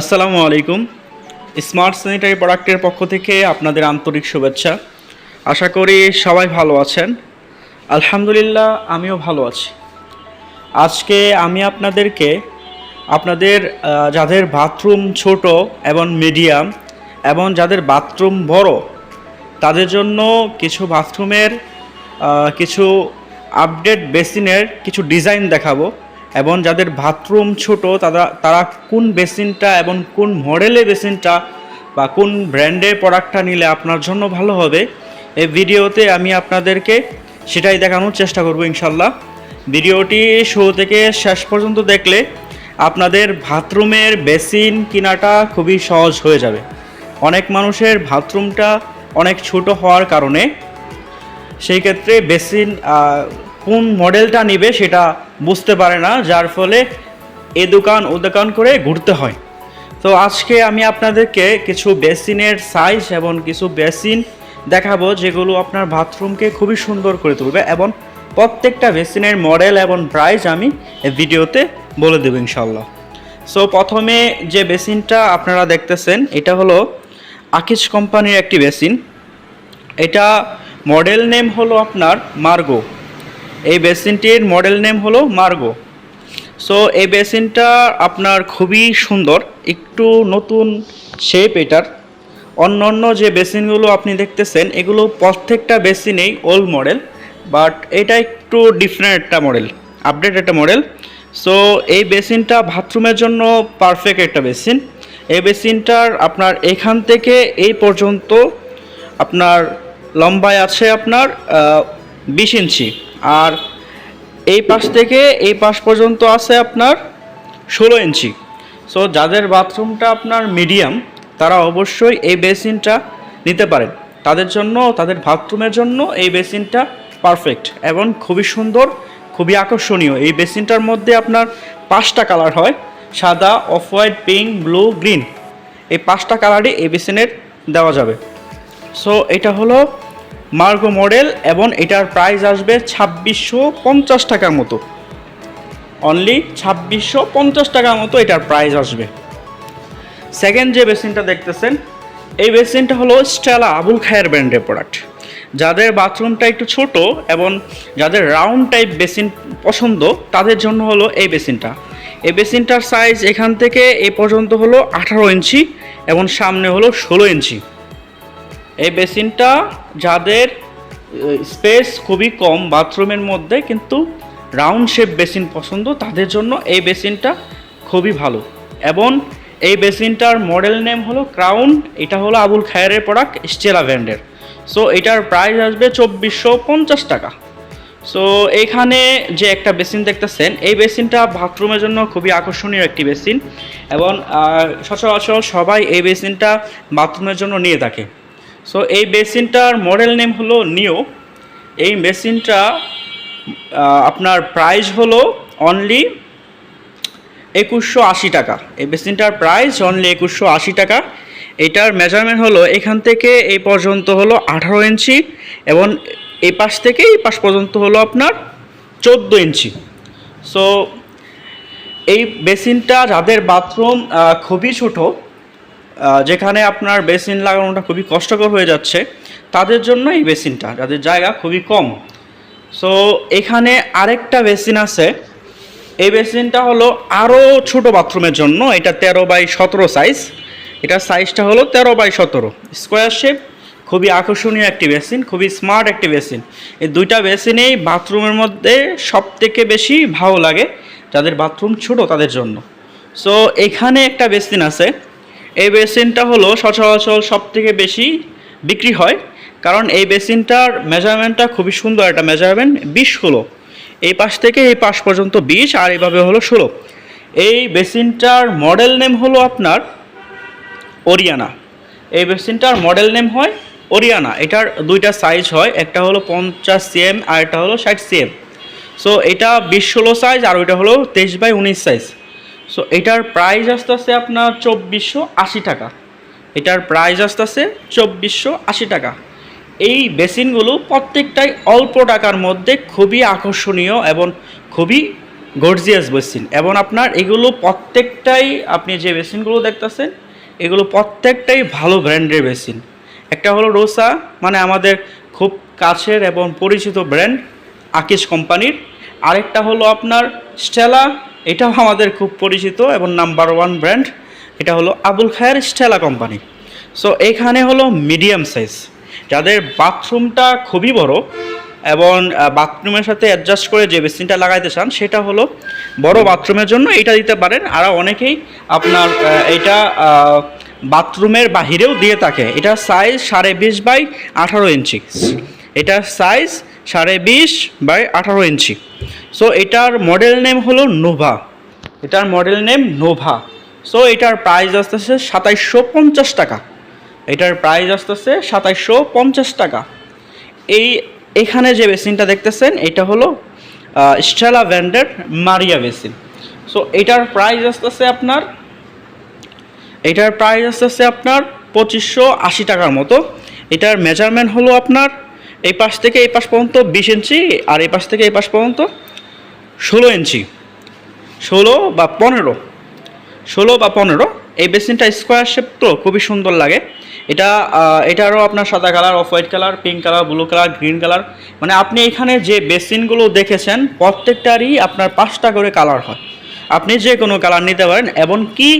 আসসালামু আলাইকুম। Smart sanitary প্রোডাক্টের পক্ষ থেকে আপনাদের আন্তরিক শুভেচ্ছা। আশা করি সবাই ভালো আছেন। আলহামদুলিল্লাহ, আমিও ভালো আছি। আজকে আমি আপনাদেরকে আপনাদের যাদের বাথরুম ছোট এবং মিডিয়াম এবং যাদের বাথরুম বড়, তাদের জন্য কিছু বাথরুমের কিছু আপডেট বেসিনের কিছু ডিজাইন দেখাবো। এবং যাদের বাথরুম ছোট, তারা তারা কোন বেসিনটা এবং কোন মডেলের বেসিনটা বা কোন ব্র্যান্ডের প্রোডাক্টটা নিলে আপনার জন্য ভালো হবে, এই ভিডিওতে আমি আপনাদেরকে সেটাই দেখানোর চেষ্টা করব ইনশাল্লাহ। ভিডিওটি শুরু থেকে শেষ পর্যন্ত দেখলে আপনাদের বাথরুমের বেসিন কেনাটা খুবই সহজ হয়ে যাবে। অনেক মানুষের বাথরুমটা অনেক ছোট হওয়ার কারণে সেই ক্ষেত্রে বেসিন কোন মডেলটা নেবে সেটা বুঝতে পারে না, যার ফলে এ দোকান, ও দোকান করে ঘুরতে হয়। তো আজকে আমি আপনাদেরকে কিছু বেসিনের সাইজ এবং কিছু বেসিন দেখাবো, যেগুলো আপনার বাথরুমকে খুবই সুন্দর করে তুলবে এবং প্রত্যেকটা বেসিনের মডেল এবং প্রাইস আমি ভিডিওতে বলে দেবো ইনশাল্লাহ সো প্রথমে যে বেসিনটা আপনারা দেখতেছেন, এটা হলো আকিজ কোম্পানির একটি বেসিন। এটা মডেল নেম হলো আপনার মার্গো। এই বেসিনটির মডেল নেম হলো মার্গো। সো এই বেসিনটা আপনার খুবই সুন্দর, একটু নতুন শেপ এটার। অন্য অন্য যে বেসিনগুলো আপনি দেখতেছেন, এগুলো প্রত্যেকটা বেসিনেই ওল্ড মডেল বাট এটা একটু ডিফারেন্ট একটা মডেল আপডেট একটা মডেল সো এই বেসিনটা বাথরুমের জন্য পারফেক্ট একটা বেসিন এই বেসিনটার আপনার এখান থেকে এই পর্যন্ত আপনার লম্বায় আছে আপনার বিশ ইঞ্চি। আর এই পাশ থেকে এই পাশ পর্যন্ত আছে আপনার ষোলো ইঞ্চি। সো যাদের বাথরুমটা আপনার মিডিয়াম তারা অবশ্যই এই বেসিনটা নিতে পারেন। তাদের জন্য, তাদের বাথরুমের জন্য এই বেসিনটা পারফেক্ট এবং খুবই সুন্দর, খুবই আকর্ষণীয়। এই বেসিনটার মধ্যে আপনার পাঁচটা কালার হয়, সাদা off white pink blue green এই পাঁচটা কালারই এই বেসিনের দেওয়া যাবে। সো এটা হলো মার্গো মডেল এবং এটার প্রাইস আসবে ছাব্বিশশো পঞ্চাশ টাকার মতো। অনলি ছাব্বিশশো পঞ্চাশ টাকার মতো এটার প্রাইস আসবে। সেকেন্ড যে বেসিনটা দেখতেছেন, এই বেসিনটা হলো স্টেলা আবুল খায়ের ব্র্যান্ডের প্রোডাক্ট যাদের বাথরুমটা একটু ছোট এবং যাদের রাউন্ড টাইপ বেসিন পছন্দ, তাদের জন্য হলো এই বেসিনটা এই বেসিনটার সাইজ এখান থেকে এ পর্যন্ত হলো আঠারো ইঞ্চি এবং সামনে হলো ষোলো ইঞ্চি। এই বেসিনটা যাদের স্পেস খুবই কম বাথরুমের মধ্যে, কিন্তু রাউন্ড শেপ বেসিন পছন্দ, তাদের জন্য এই বেসিনটা খুবই ভালো। এবং এই বেসিনটার মডেল নেম হলো ক্রাউন, এটা হলো আবুল খায়ারের প্রোডাক্ট, স্টেলা ব্র্যান্ডের। সো, এটার প্রাইস আসবে চব্বিশশো পঞ্চাশ টাকা। সো, এইখানে যে একটা বেসিন দেখতেছেন, এই বেসিনটা বাথরুমের জন্য খুবই আকর্ষণীয় একটি বেসিন। এবং সচরাচর সবাই এই বেসিনটা বাথরুমের জন্য নিয়ে থাকে। সো এই বেসিনটার মডেল নেম হলো নিও এই আহ, আপনার প্রাইস হলো অনলি একুশশো আশি টাকা। এই বেসিনটার প্রাইস অনলি একুশশো আশি টাকা। এটার মেজারমেন্ট হলো এখান থেকে এই পর্যন্ত হলো আঠারো ইঞ্চি এবং এই পাশ থেকে এই পাশ পর্যন্ত হলো আপনার চোদ্দ ইঞ্চি। সো এই বেসিনটা যাদের বাথরুম খুবই ছোট যেখানে আপনার বেসিন লাগানোটা খুবই কষ্টকর হয়ে যাচ্ছে, তাদের জন্য এই বেসিনটা, যাদের জায়গা খুবই কম। সো এখানে আরেকটা বেসিন আছে। এই বেসিনটা হলো আরও ছোট বাথরুমের জন্য, এটা তেরো বাই সতেরো সাইজ এটার সাইজটা হলো তেরো বাই সতেরো। স্কোয়ার শেপ খুবই আকর্ষণীয় একটি বেসিন, খুবই স্মার্ট একটি বেসিন। এই দুইটা বেসিনেই বাথরুমের মধ্যে সব থেকে বেশি ভালো লাগে, যাদের বাথরুম ছোট তাদের জন্য। সো এখানে একটা বেসিন আছে। এই বেসিনটা হলো সচরাচর সব থেকে বেশি বিক্রি হয়, কারণ এই বেসিনটার মেজারমেন্টটা খুবই সুন্দর একটা মেজারমেন্ট বিশ হলো এই পাশ থেকে এই পাশ পর্যন্ত বিশ, আর এইভাবে হলো ষোলো। এই বেসিনটার মডেল নেম হলো আপনার ওরিয়ানা। এই বেসিনটার মডেল নেম হয় ওরিয়ানা। এটার দুইটা সাইজ হয়, একটা হলো পঞ্চাশ সিএম আর একটা হলো ষাট সিএম সো এটা বিশ ষোলো সাইজ আর ওইটা হলো তেইশ বাই উনিশ সাইজ সো এটার প্রাইস আসতে আসতে আপনার চব্বিশশো আশি টাকা। এটার প্রাইস আসতে আসতে চব্বিশশো আশি টাকা। এই বেসিনগুলো প্রত্যেকটাই অল্প টাকার মধ্যে খুবই আকর্ষণীয় এবং খুবই গর্জিয়াস বেসিন। এবং আপনার এগুলো প্রত্যেকটাই আপনি যে বেসিনগুলো দেখতেছেন, এগুলো প্রত্যেকটাই ভালো ব্র্যান্ডের বেসিন। একটা হলো রোসা মানে আমাদের খুব কাছের এবং পরিচিত ব্র্যান্ড আকিস কোম্পানির। আরেকটা হলো আপনার স্টেলা এটাও আমাদের খুব পরিচিত এবং নাম্বার ওয়ান ব্র্যান্ড এটা হলো Abul Khair Stella company. So এখানে হলো মিডিয়াম সাইজ যাদের বাথরুমটা খুবই বড় এবং বাথরুমের সাথে অ্যাডজাস্ট করে যে বেসিনটা লাগাইতে চান, সেটা হলো বড় বাথরুমের জন্য এটা দিতে পারেন। আর অনেকেই আপনার এটা বাথরুমের বাহিরেও দিয়ে থাকে। এটা সাইজ সাড়ে বিশ বাই আঠারো ইঞ্চি এটার সাইজ সাড়ে বিশ বাই আঠারো ইঞ্চি সো এটার মডেল নেম হলো নোভা এটার মডেল নেম নোভা সো এটার প্রাইস আসতেছে সাতাইশশো পঞ্চাশ টাকা। এটার প্রাইস আসতেছে সাতাইশশো পঞ্চাশ টাকা। এই, এখানে যে বেসিনটা দেখতেছেন, এটা হলো স্টেলা ব্র্যান্ডের মারিয়া বেসিন সো এটার প্রাইস আসতেছে আপনার, এটার প্রাইস আসতেছে আপনার পঁচিশশো আশি টাকার মতো। এটার মেজারমেন্ট হলো আপনার, এই পাশ থেকে এই পাশ পর্যন্ত বিশ ইঞ্চি, আর এই পাশ থেকে এই পাশ পর্যন্ত ষোলো ইঞ্চি। ষোলো বা পনেরো। ষোলো বা পনেরো, এই বেসিনটা স্কোয়ার শেপ তো খুবই সুন্দর লাগে। এটা এটারও আপনার সাদা colour off white colour pink colour blue colour green colour. মানে আপনি এখানে যে বেসিনগুলো দেখেছেন, প্রত্যেকটারই আপনার পাঁচটা করে কালার হয়। আপনি যে কোনো কালার নিতে পারেন এবং কি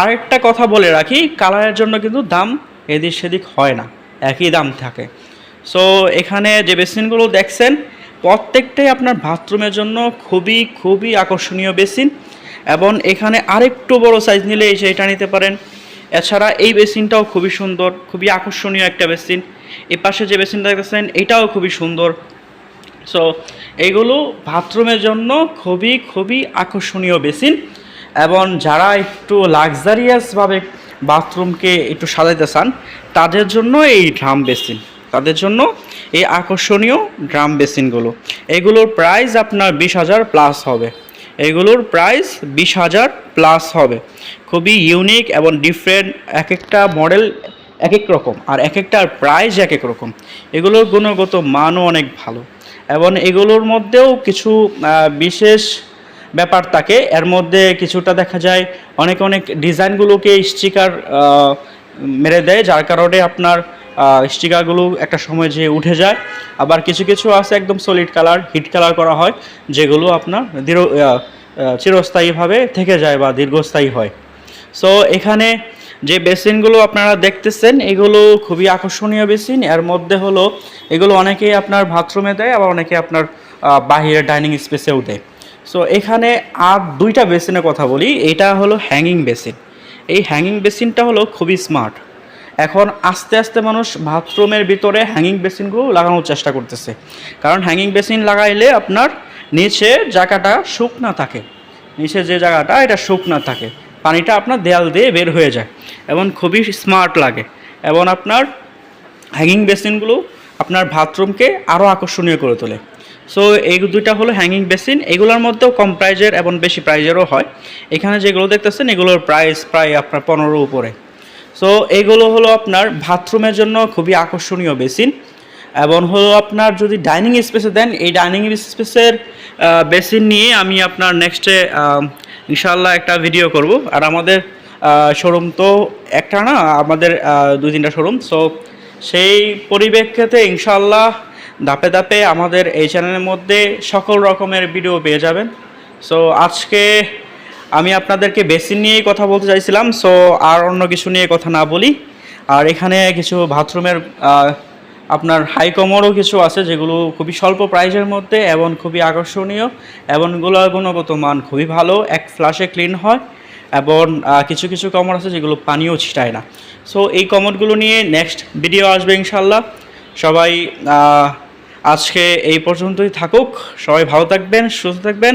আরেকটা কথা বলে রাখি, কালারের জন্য কিন্তু দাম এদিক সেদিক হয় না, একই দাম থাকে। সো এখানে যে বেসিনগুলো দেখছেন প্রত্যেকটাই আপনার বাথরুমের জন্য খুবই খুবই আকর্ষণীয় বেসিন এবং এখানে আরেকটু বড় সাইজ নিলে এটা নিতে পারেন। এছাড়া এই বেসিনটাও খুবই সুন্দর, খুবই আকর্ষণীয় একটা বেসিন। এই পাশে যে বেসিনটা দেখতেছেন, এটাও খুবই সুন্দর। সো এইগুলো বাথরুমের জন্য খুবই খুবই আকর্ষণীয় বেসিন এবং যারা একটু লাক্সারিয়াসভাবে বাথরুমকে একটু সাজাইতে চান, তাদের জন্য এই ড্রাম বেসিন। তাদের জন্য এই আকর্ষণীয় ড্রাম বেসিনগুলো। এগুলোর প্রাইস আপনার বিশ হাজার প্লাস হবে। এগুলোর প্রাইস বিশ হাজার প্লাস হবে। খুবই ইউনিক এবং ডিফারেন্ট এক একটা মডেল এক এক রকম আর এক একটার প্রাইস এক এক রকম। এগুলোর গুণগত মানও অনেক ভালো এবং এগুলোর মধ্যেও কিছু বিশেষ ব্যাপার থাকে। এর মধ্যে কিছুটা দেখা যায় অনেক অনেক ডিজাইনগুলোকে স্টিকার মেরে দেয়। যার কারণে আপনার স্টিকারগুলো একটা সময় যে উঠে যায়। আবার কিছু কিছু আছে একদম সলিড কালার হিট কালার করা হয় যেগুলো আপনার দৃঢ় চিরস্থায়ীভাবে থেকে যায় বা দীর্ঘস্থায়ী হয়। সো এখানে যে বেসিনগুলো আপনারা দেখতেছেন এগুলো খুবই আকর্ষণীয় বেসিন। এর মধ্যে হলো এগুলো অনেকেই আপনার বাথরুমে দেয় আবার অনেকে আপনার আহ, বাহিরে ডাইনিং স্পেসেও দেয়। সো এখানে আর দুইটা বেসিনের কথা বলি এটা হলো হ্যাঙ্গিং বেসিন। এই হ্যাঙ্গিং বেসিনটা হলো খুবই স্মার্ট এখন আস্তে আস্তে মানুষ বাথরুমের ভিতরে হ্যাঙ্গিং বেসিনগুলো লাগানোর চেষ্টা করতেছে। কারণ হ্যাঙ্গিং বেসিন লাগাইলে আপনার নিচে জায়গাটা শুকনা থাকে। নিচে যে জায়গাটা, এটা শুকনা থাকে। পানিটা আপনার দেয়াল দিয়ে বের হয়ে যায় এবং খুবই স্মার্ট লাগে এবং আপনার হ্যাঙ্গিং বেসিনগুলো আপনার বাথরুমকে আরও আকর্ষণীয় করে তোলে। সো এই দুইটা হলো হ্যাঙ্গিং বেসিন এগুলোর মধ্যেও কম প্রাইজের এবং বেশি প্রাইজেরও হয়। এখানে যেগুলো দেখতেছেন, এগুলোর প্রাইস প্রায় আপনার পনেরো উপরে। সো এগুলো হলো আপনার বাথরুমের জন্য খুবই আকর্ষণীয় বেসিন। এবং হলো আপনার যদি ডাইনিং স্পেসে দেন, এই ডাইনিং স্পেসের বেসিন নিয়ে আমি আপনার নেক্সটে ইনশাল্লাহ একটা ভিডিও করব। আর আমাদের শোরুম তো একটা না, আমাদের দুই তিনটা শোরুম সো সেই পরিপ্রেক্ষিতে ইনশাল্লাহ ধাপে ধাপে আমাদের এই চ্যানেলের মধ্যে সকল রকমের ভিডিও পেয়ে যাবেন। সো আজকে আমি আপনাদেরকে বেসিন নিয়েই কথা বলতে চাইছিলাম সো আর অন্য কিছু নিয়ে কথা না বলি। আর এখানে কিছু বাথরুমের আপনার হাই কমরও কিছু আছে, যেগুলো খুবই স্বল্প প্রাইসের মধ্যে এবং খুবই আকর্ষণীয়, এবং এগুলোর গুণগত মান খুবই ভালো, এক ফ্লাশে ক্লিন হয়, এবং কিছু কিছু কমর আছে যেগুলো পানিও ছিটায় না। সো এই কমরগুলো নিয়ে নেক্সট ভিডিও আসবে ইনশাল্লাহ সবাই আজকে এই পর্যন্তই থাকুক। সবাই ভালো থাকবেন, সুস্থ থাকবেন।